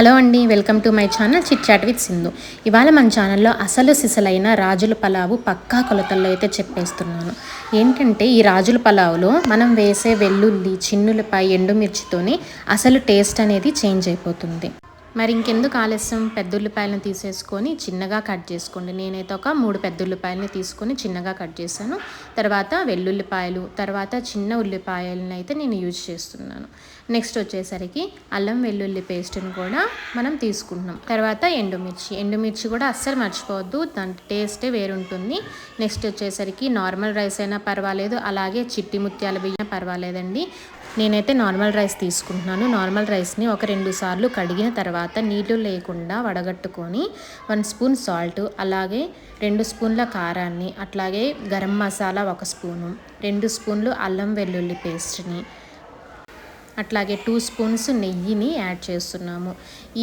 Hello అండి welcome to my channel chit chat with Sindhu. ఇవాళ మన ఛానల్లో అసలు సిసలైన రాజుల పలావు పక్కా కొలతల్లో అయితే చెప్పేస్తున్నాను. ఏంటంటే ఈ రాజుల పలావులో మనం వేసే వెల్లుల్లి చిన్నులపై ఎండుమిర్చితోనే అసలు టేస్ట్ అనేది చేంజ్ అయిపోతుంది. మరి ఇంకెందుకు ఆలస్యం? పెద్ద ఉల్లిపాయలను తీసేసుకొని చిన్నగా కట్ చేసుకోండి. నేనైతే ఒక మూడు పెద్ద ఉల్లిపాయలని తీసుకొని చిన్నగా కట్ చేశాను. తర్వాత వెల్లుల్లిపాయలు తర్వాత చిన్న ఉల్లిపాయలను అయితే నేను యూజ్ చేస్తున్నాను. నెక్స్ట్ వచ్చేసరికి అల్లం వెల్లుల్లి పేస్ట్ని కూడా మనం తీసుకుంటున్నాం. తర్వాత ఎండుమిర్చి. ఎండుమిర్చి కూడా అస్సలు మర్చిపోవద్దు. దాని టేస్టే వేరుంటుంది. నెక్స్ట్ వచ్చేసరికి నార్మల్ రైస్ అయినా పర్వాలేదు. అలాగే చిట్టి ముత్యాల బియ్యం పర్వాలేదండి. నేనైతే నార్మల్ రైస్ తీసుకుంటున్నాను. నార్మల్ రైస్ని ఒక రెండు సార్లు కడిగిన తర్వాత నీళ్ళు లేకుండా వడగట్టుకొని వన్ స్పూన్ సాల్ట్ అలాగే రెండు స్పూన్ల కారాన్ని అట్లాగే గరం మసాలా ఒక స్పూను రెండు స్పూన్లు అల్లం వెల్లుల్లి పేస్ట్ని అట్లాగే టూ స్పూన్స్ నెయ్యిని యాడ్ చేస్తున్నాము.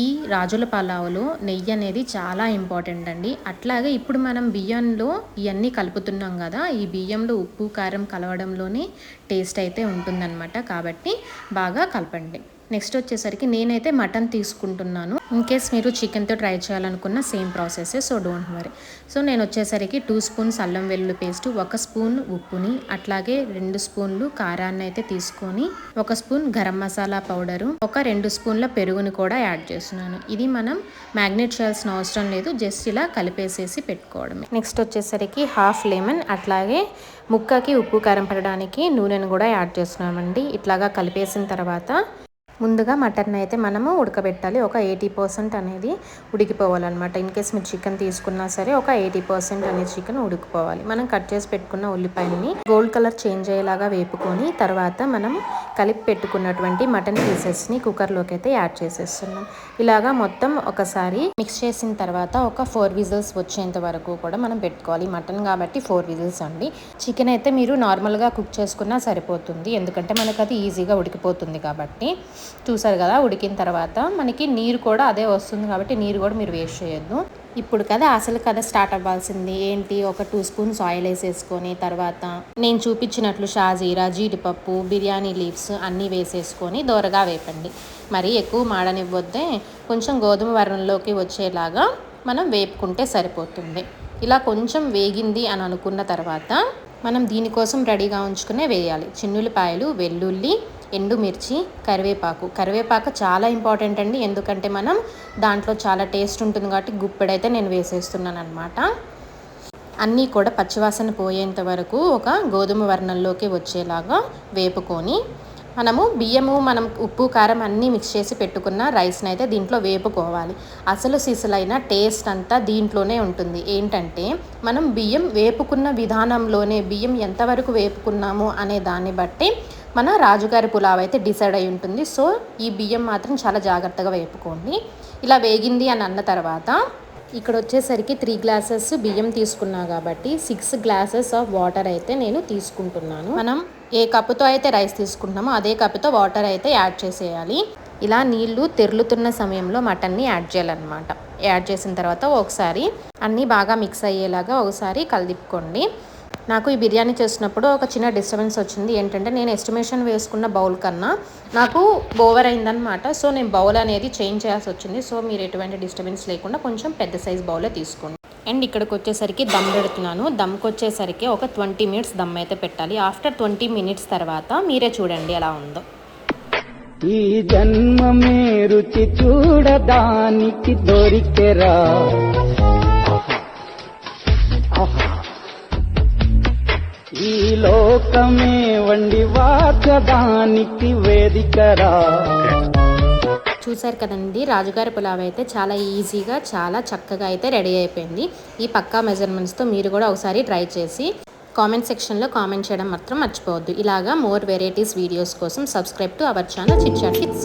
ఈ రాజుల పలావులో నెయ్యి అనేది చాలా ఇంపార్టెంట్ అండి. అట్లాగే ఇప్పుడు మనం బియ్యంలో ఇవన్నీ కలుపుతున్నాం కదా ఈ బియ్యంలో ఉప్పు కారం కలవడంలోనే టేస్ట్ అయితే ఉంటుందన్నమాట. కాబట్టి బాగా కలపండి. నెక్స్ట్ వచ్చేసరికి నేనైతే మటన్ తీసుకుంటున్నాను. ఇన్ కేస్ మీరు చికెన్తో ట్రై చేయాలనుకున్న same process so don't worry so నేను వచ్చేసరికి టూ స్పూన్స్ అల్లం వెల్లుల్లి పేస్ట్ ఒక స్పూన్ ఉప్పుని అట్లాగే రెండు స్పూన్లు కారాన్ని అయితే తీసుకొని ఒక స్పూన్ గరం మసాలా పౌడరు ఒక రెండు స్పూన్ల పెరుగుని కూడా యాడ్ చేస్తున్నాను. ఇది మనం మ్యాగ్నేట్ చేయాల్సిన అవసరం లేదు జస్ట్ ఇలా కలిపేసేసి పెట్టుకోవడమే. నెక్స్ట్ వచ్చేసరికి హాఫ్ లెమన్ అట్లాగే ముక్కకి ఉప్పు కారం పడడానికి నూనెను కూడా యాడ్ చేస్తున్నామండి. ఇట్లాగా కలిపేసిన తర్వాత ముందుగా మటన్ అయితే మనము ఉడకబెట్టాలి. ఒక ఎయిటీ పర్సెంట్ అనేది ఉడికిపోవాలన్నమాట. ఇన్ కేస్ మీరు చికెన్ తీసుకున్నా సరే ఒక ఎయిటీ పర్సెంట్ అనేది చికెన్ ఉడికిపోవాలి. మనం కట్ చేసి పెట్టుకున్న ఉల్లిపాయని గోల్డ్ కలర్ చేంజ్ అయ్యేలాగా వేపుకొని తర్వాత మనం కలిపి పెట్టుకున్నటువంటి మటన్ పీసెస్ని కుక్కర్లోకి అయితే యాడ్ చేసేస్తున్నాం. ఇలాగా మొత్తం ఒకసారి మిక్స్ చేసిన తర్వాత ఒక ఫోర్ విజిల్స్ వచ్చేంత వరకు కూడా మనం పెట్టుకోవాలి. మటన్ కాబట్టి ఫోర్ విజిల్స్ అండి. చికెన్ అయితే మీరు నార్మల్గా కుక్ చేసుకున్నా సరిపోతుంది. ఎందుకంటే మనకు అది ఈజీగా ఉడికిపోతుంది కాబట్టి. చూసారు కదా ఉడికిన తర్వాత మనకి నీరు కూడా అదే వస్తుంది కాబట్టి నీరు కూడా మీరు వేస్ట్ చేయొద్దు. ఇప్పుడు కదా అసలు కథ స్టార్ట్ అవ్వాల్సింది. ఏంటి? ఒక టూ స్పూన్స్ ఆయిల్ వేసేసుకొని తర్వాత నేను చూపించినట్లు షాజీరా జీడిపప్పు బిర్యానీ లీవ్స్ అన్నీ వేసేసుకొని దోరగా వేపండి. మరి ఎక్కువ మాడనివ్వద్దే కొంచెం గోధుమ వర్ణంలోకి వచ్చేలాగా మనం వేపుకుంటే సరిపోతుంది. ఇలా కొంచెం వేగింది అని అనుకున్న తర్వాత మనం దీనికోసం రెడీగా ఉంచుకునే వేయాలి. చిన్నులపాయలు వెల్లుల్లి ఎండుమిర్చి కరివేపాకు. కరివేపాకు చాలా ఇంపార్టెంట్ అండి. ఎందుకంటే మనం దాంట్లో చాలా టేస్ట్ ఉంటుంది కాబట్టి గుప్పెడైతే నేను వేసేస్తున్నాను అనమాట అన్నీ కూడా పచ్చివాసన పోయేంత వరకు ఒక గోధుమ వర్ణంలోకి వచ్చేలాగా వేపుకొని మనము బియ్యము మనం ఉప్పు కారం అన్నీ మిక్స్ చేసి పెట్టుకున్న రైస్ని అయితే దీంట్లో వేపుకోవాలి. అసలు సిసలైన టేస్ట్ అంతా దీంట్లోనే ఉంటుంది. ఏంటంటే మనం బియ్యం వేపుకున్న విధానంలోనే బియ్యం ఎంతవరకు వేపుకున్నాము అనే దాన్ని బట్టి మన రాజుగారి పులావ్ అయితే డిసైడ్ అయి ఉంటుంది. సో ఈ బియ్యం మాత్రం చాలా జాగ్రత్తగా వేపుకోండి. ఇలా వేగింది అని అన్న తర్వాత ఇక్కడ వచ్చేసరికి త్రీ గ్లాసెస్ బియ్యం తీసుకున్నా కాబట్టి సిక్స్ గ్లాసెస్ ఆఫ్ వాటర్ అయితే నేను తీసుకుంటున్నాను. మనం ఏ కప్పుతో అయితే రైస్ తీసుకుంటున్నామో అదే కప్పుతో వాటర్ అయితే యాడ్ చేసేయాలి. ఇలా నీళ్ళు తెరులుతున్న సమయంలో మటన్ని యాడ్ చేయాలన్నమాట. యాడ్ చేసిన తర్వాత ఒకసారి అన్నీ బాగా మిక్స్ అయ్యేలాగా ఒకసారి కలిదిప్పుకోండి. నాకు ఈ బిర్యానీ చేసినప్పుడు ఒక చిన్న డిస్టర్బెన్స్ వచ్చింది. ఏంటంటే నేను ఎస్టిమేషన్ వేసుకున్న బౌల్ కన్నా నాకు ఓవర్ అయిందనమాట సో నేను బౌల్ అనేది చేంజ్ చేయాల్సి వచ్చింది. సో మీరు ఎటువంటి డిస్టర్బెన్స్ లేకుండా కొంచెం పెద్ద సైజ్ బౌలే తీసుకోండి. అండ్ ఇక్కడికి వచ్చేసరికి దమ్ పెడుతున్నాను. దమ్కి వచ్చేసరికి ఒక ట్వంటీ మినిట్స్ దమ్ అయితే పెట్టాలి. ఆఫ్టర్ ట్వంటీ మినిట్స్ తర్వాత మీరే చూడండి ఎలా ఉందో. ఈ జన్మమే రుచి చూడడానికి దొరికెరా. ఈ లోకమే వండి వాచడానికి వేదికరా. చూసారు కదండి రాజుగారి పులావ్ అయితే చాలా ఈజీగా చాలా చక్కగా అయితే రెడీ అయిపోయింది. ఈ పక్కా మెజర్మెంట్స్తో మీరు కూడా ఒకసారి ట్రై చేసి కామెంట్ సెక్షన్లో కామెంట్ చేయడం మాత్రం మర్చిపోవద్దు. ఇలాగా మోర్ వెరైటీస్ వీడియోస్ కోసం subscribe to our channel chit chat with